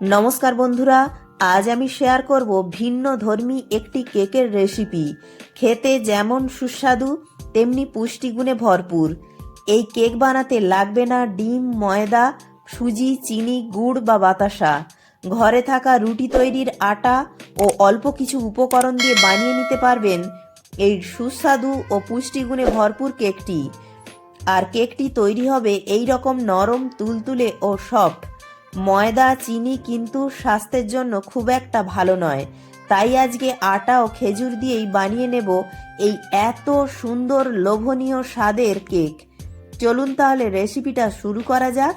নমস্কার বন্ধুরা, আজ আমি শেয়ার করব ভিন্ন ধর্মী একটি কেকের রেসিপি খেতে যেমন সুস্বাদু, তেমনি পুষ্টিগুণে ভরপুর। এই কেক বানাতে লাগবে না ডিম, ময়দা, সুজি, চিনি, গুড় বা বাতাসা। ঘরে থাকা রুটি তৈরির আটা ও অল্প কিছু উপকরণ দিয়ে বানিয়ে নিতে পারবেন। এই সুস্বাদু ও পুষ্টিগুণে ভরপুর কেকটি। আর কেকটি তৈরি হবে এই রকম নরম, তুলতুলে ও সফট। ময়দা, চিনি কিন্তু স্বাস্থ্যের জন্য খুব একটা ভালো নয়। তাই আজকে আটা ও খেজুর দিয়েই বানিয়ে নেব এই এত সুন্দর লোভনীয় স্বাদের কেক। চলুন তাহলে রেসিপিটা শুরু করা যাক।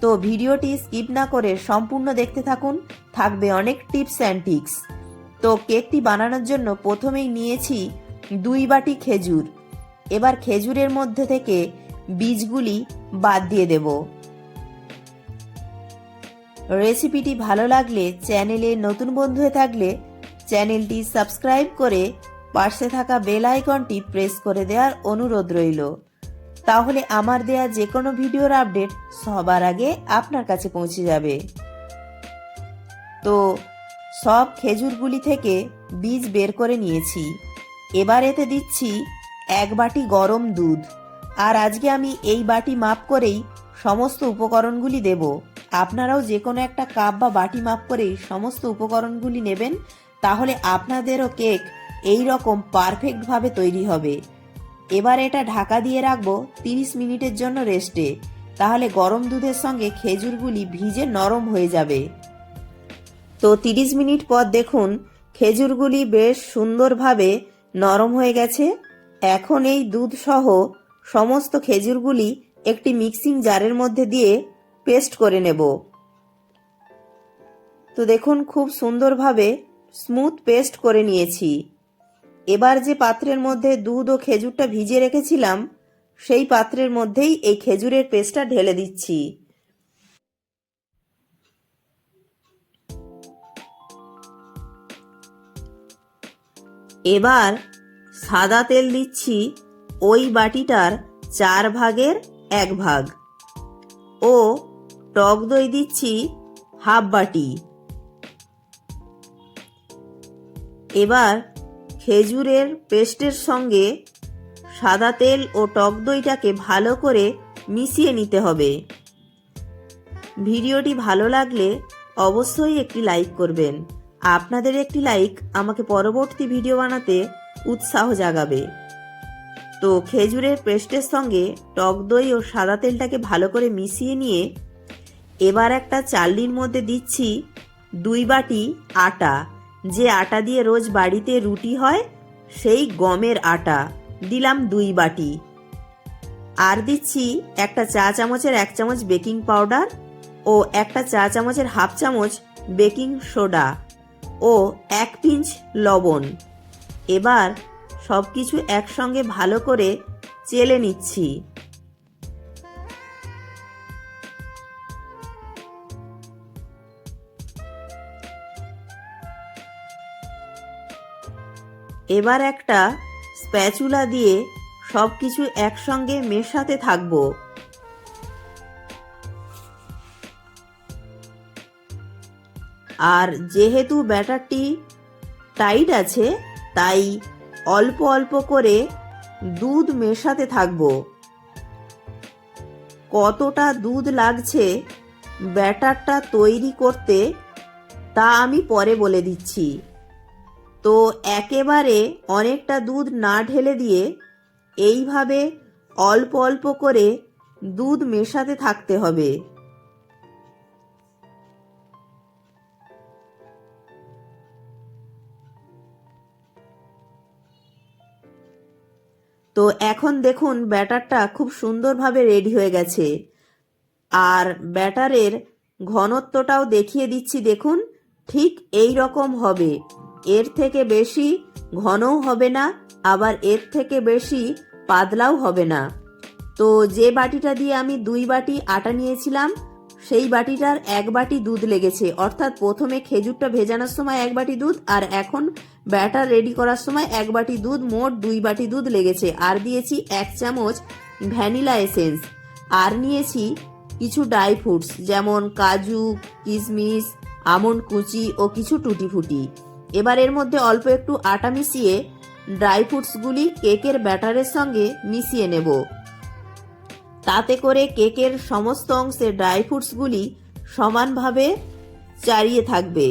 তো ভিডিওটি স্কিপ না করে সম্পূর্ণ দেখতে থাকুন, থাকবে অনেক টিপস অ্যান্ড টিক্স তো কেকটি বানানোর জন্য প্রথমেই নিয়েছি দুই বাটি খেজুর। এবার খেজুরের মধ্যে থেকে বীজগুলি বাদ দিয়ে দেবো। রেসিপিটি ভালো লাগলে চ্যানেলে নতুন বন্ধু হয়ে থাকলে চ্যানেলটি সাবস্ক্রাইব করে পাশে থাকা বেল আইকনটি প্রেস করে দেওয়ার অনুরোধ রইল। তাহলে আমার দেয়া যে কোনো ভিডিওর আপডেট সবার আগে আপনার কাছে পৌঁছে যাবে। তো, সব খেজুরগুলি থেকে বীজ বের করে নিয়েছি। এবার এতে দিচ্ছি এক বাটি গরম দুধ। আর আজকে আমি এই বাটি মাপ করেই সমস্ত উপকরণগুলি দেব। আপনারাও যে কোনো একটা কাপ বা বাটি মাপ করেই সমস্ত উপকরণগুলি নেবেন, তাহলে আপনাদেরও কেক এই রকম পারফেক্টভাবে তৈরি হবে। এবার এটা ঢাকা দিয়ে রাখব তিরিশ মিনিটের জন্য রেস্টে। তাহলে গরম দুধের সঙ্গে খেজুরগুলি ভিজে নরম হয়ে যাবে। তো তিরিশ মিনিট পর দেখুন, খেজুরগুলি বেশ সুন্দরভাবে নরম হয়ে গেছে। এখন এই দুধ সহ সমস্ত খেজুরগুলি একটি মিক্সিং জারের মধ্যে দিয়ে পেস্ট করে নেব। তো দেখুন, খুব সুন্দরভাবে স্মুথ পেস্ট করে নিয়েছি। এবার যে পাত্রের মধ্যে দুধ ও খেজুরটা ভিজিয়ে রেখেছিলাম, সেই পাত্রের মধ্যেই এই খেজুরের পেস্টটা ঢেলে দিচ্ছি। এবার সাদা তেল দিচ্ছি ওই বাটিটার চার ভাগের এক ভাগ। ও টক দই দিচ্ছি হাফ বাটি। এবার খেজুরের পেস্টের সঙ্গে সাদা তেল ও টক দইটাকে ভালো করে মিশিয়ে নিতে হবে। ভিডিওটি ভালো লাগলে অবশ্যই একটি লাইক করবেন। আপনাদের একটি লাইক আমাকে পরবর্তী ভিডিও বানাতে উৎসাহ জাগাবে। তো খেজুরের পেস্টের সঙ্গে টক দই ও সাদা তেলটাকে ভালো করে মিশিয়ে নিয়ে এবার একটা চালনির মধ্যে দিচ্ছি দুই বাটি আটা। যে আটা দিয়ে রোজ বাড়িতে রুটি হয়, সেই গমের আটা। দিলাম দুই বাটি। আর দিচ্ছি একটা চা চামচের এক চামচ বেকিং পাউডার ও একটা চা চামচের হাফ চামচ বেকিং সোডা ও এক পিঞ্চ লবণ। এবার সব কিছু একসঙ্গে ভালো করে চেলে নিচ্ছি। এবার একটা স্প্যাচুলা দিয়ে সব কিছু একসঙ্গে মেশাতে থাকব। আর যেহেতু ব্যাটারটি টাইট আছে, তাই অল্প অল্প করে দুধ মেশাতে থাকব। কতটা দুধ লাগছে ব্যাটারটা তৈরি করতে, তা আমি পরে বলে দিচ্ছি। তো একেবারে অনেকটা দুধ না ঢেলে দিয়ে এইভাবে অল্প অল্প করে দুধ মেশাতে থাকতে হবে। তো এখন দেখুন ব্যাটারটা খুব সুন্দরভাবে রেডি হয়ে গেছে। আর ব্যাটারের ঘনত্বটাও দেখিয়ে দিচ্ছি, দেখুন ঠিক এই রকম হবে। এর থেকে বেশি ঘনও হবে না, আবার এর থেকে বেশি পাতলাও হবে না। তো যে বাটিটা দিয়ে আমি দুই বাটি আটা নিয়েছিলাম, সেই বাটিটার এক বাটি দুধ লেগেছে। অর্থাৎ প্রথমে খেজুরটা ভেজানোর সময় এক বাটি দুধ, আর এখন ব্যাটার রেডি করার সময় এক বাটি দুধ, মোট দুই বাটি দুধ লেগেছে। আর দিয়েছি এক চামচ ভ্যানিলা এসেন্স। আর নিয়েছি কিছু ড্রাই ফ্রুটস, যেমন কাজু, কিশমিশ, আমন্ড কুচি ও কিছু টুটি ফুটি এবার এর মধ্যে অল্প একটু আটা মিশিয়ে ড্রাই ফ্রুটসগুলি কেকের ব্যাটারের সঙ্গে মিশিয়ে নেব। তাতে করে কেকের সমস্ত অংশে ড্রাই ফ্রুটসগুলি সমানভাবে চারিয়ে থাকবে।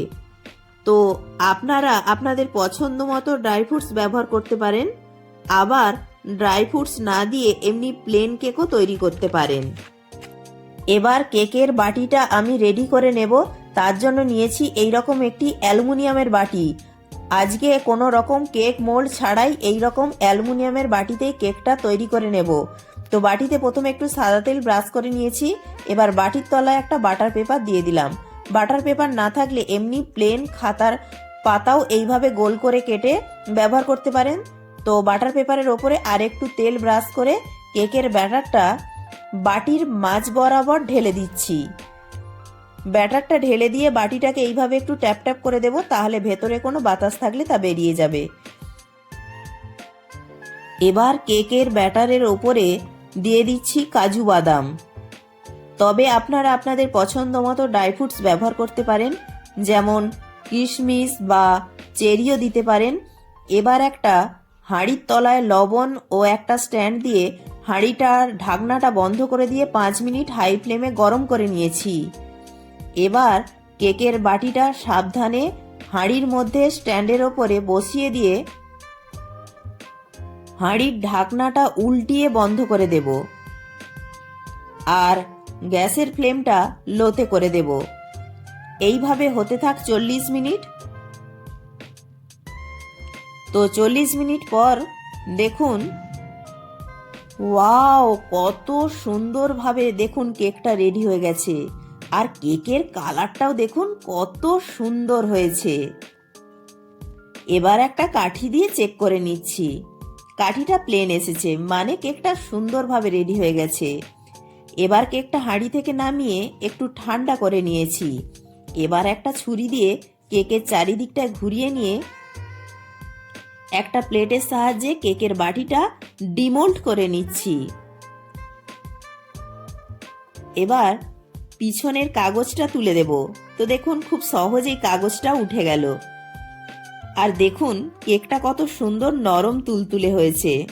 তো আপনারা আপনাদের পছন্দ মতো ড্রাই ফ্রুটস ব্যবহার করতে পারেন, আবার ড্রাই ফ্রুটস না দিয়ে এমনি প্লেন কেকও তৈরি করতে পারেন। এবার কেকের বাটিটা আমি রেডি করে নেব তার জন্য নিয়েছি এই রকম একটি অ্যালুমিনিয়ামের বাটি। আজকে কোনো রকম কেক মোল্ড ছাড়াই এই রকম অ্যালুমিনিয়ামের বাটিতে কেকটা তৈরি করে নেব। তো বাটিতে প্রথমে একটু সাদা তেল ব্রাশ করে নিয়েছি, এবার বাটির তলায় একটা বাটার পেপার দিয়ে দিলাম। বাটার পেপার না থাকলে এমনি প্লেন খাতার পাতাও এইভাবে গোল করে কেটে ব্যবহার করতে পারেন। তো বাটার পেপারের ওপরে আর একটু তেল ব্রাশ করে কেকের ব্যাটারটা বাটির মাঝ বরাবর ঢেলে দিচ্ছি। ব্যাটারটা ঢেলে দিয়ে বাটিটাকে এইভাবে একটু ট্যাপ ট্যাপ করে দেব, তাহলে ভেতরে কোনো বাতাস থাকলে তা বেরিয়ে যাবে। এবার কেকের ব্যাটারের ওপরে দিয়ে দিচ্ছি কাজু বাদাম। তবে আপনারা আপনাদের পছন্দ মতো ড্রাই ফ্রুটস ব্যবহার করতে পারেন, যেমন কিশমিশ বা চেরিও দিতে পারেন। এবার একটা হাঁড়ির তলায় লবণ ও একটা স্ট্যান্ড দিয়ে হাঁড়িটার ঢাকনাটা বন্ধ করে দিয়ে পাঁচ মিনিট হাই ফ্লেমে গরম করে নিয়েছি। এবার কেকের বাটিটা সাবধানে হাঁড়ির মধ্যে স্ট্যান্ডের ওপরে বসিয়ে দিয়ে হাঁড়ির ঢাকনাটা উল্টিয়ে বন্ধ করে দেব। আর গ্যাসের ফ্লেমটা লোতে করে দেব। এইভাবে হতে থাক চল্লিশ মিনিট। তো চল্লিশ মিনিট পর দেখুন, ওয়াও, কত সুন্দরভাবে দেখুন কেকটা রেডি হয়ে গেছে। আর কেকের কালারটাও দেখুন কত সুন্দর হয়েছে। এবার একটা কাঠি দিয়ে চেক করে নিচ্ছি। কাঠিটা প্লেন এসেছে মানে কেকটা সুন্দরভাবে রেডি হয়ে গেছে। এবার কেকটা হাঁড়ি থেকে নামিয়ে একটু ঠান্ডা করে নিয়েছি। এবার একটা ছুরি দিয়ে কেকের চারিদিকটা ঘুরিয়ে নিয়ে একটা প্লেটের সাহায্যে কেকের বাটিটা ডিমোল্ড করে নিচ্ছি। এবার পিছনের কাগজটা তুলে দেব। তো দেখুন, খুব সহজেই কাগজটা উঠে গেল। আর দেখুন, কেকটা কত সুন্দর নরম তুলতুলে হয়েছে।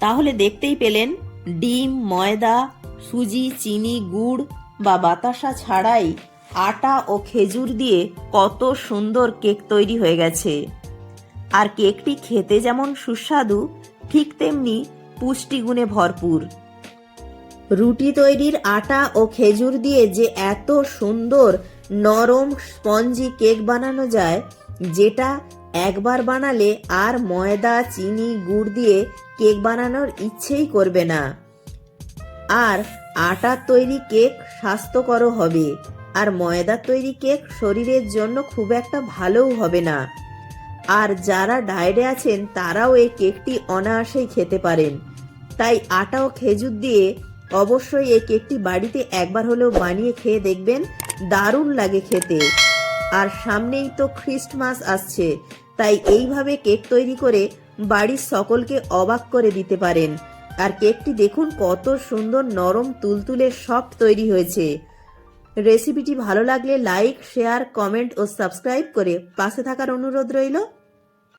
তাহলে দেখতেই পেলেন, ডিম, ময়দা, সুজি, চিনি, গুড় বা বাতাসা ছাড়াই আটা ও খেজুর দিয়ে কত সুন্দর কেক তৈরি হয়ে গেছে। আর কেকটি খেতে যেমন সুস্বাদু, ঠিক তেমনি পুষ্টিগুণে ভরপুর। রুটি তৈরির আটা ও খেজুর দিয়ে যে এত সুন্দর নরম স্পঞ্জি কেক বানানো যায়, যেটা একবার বানালে আর ময়দা, চিনি, গুড় দিয়ে কেক বানানোর ইচ্ছেই করবে না। আর আটার তৈরি কেক স্বাস্থ্যকরও হবে, আর ময়দার তৈরি কেক শরীরের জন্য খুব একটা ভালোও হবে না। আর যারা ডায়েটে আছেন, তারাও এই কেকটি অনায়াসেই খেতে পারেন। তাই আটা ও খেজুর দিয়ে অবশ্যই এই কেকটি বাড়িতে একবার হলেও বানিয়ে খেয়ে দেখবেন, দারুণ লাগে খেতে। আর সামনেই তো খ্রিস্টমাস আসছে, তাই এইভাবে কেক তৈরি করে বাড়ির সকলকে অবাক করে দিতে পারেন। আর কেকটি দেখুন কত সুন্দর নরম তুলতুলে সফট তৈরি হয়েছে। রেসিপিটি ভালো লাগলে লাইক, শেয়ার, কমেন্ট ও সাবস্ক্রাইব করে পাশে থাকার অনুরোধ রইল।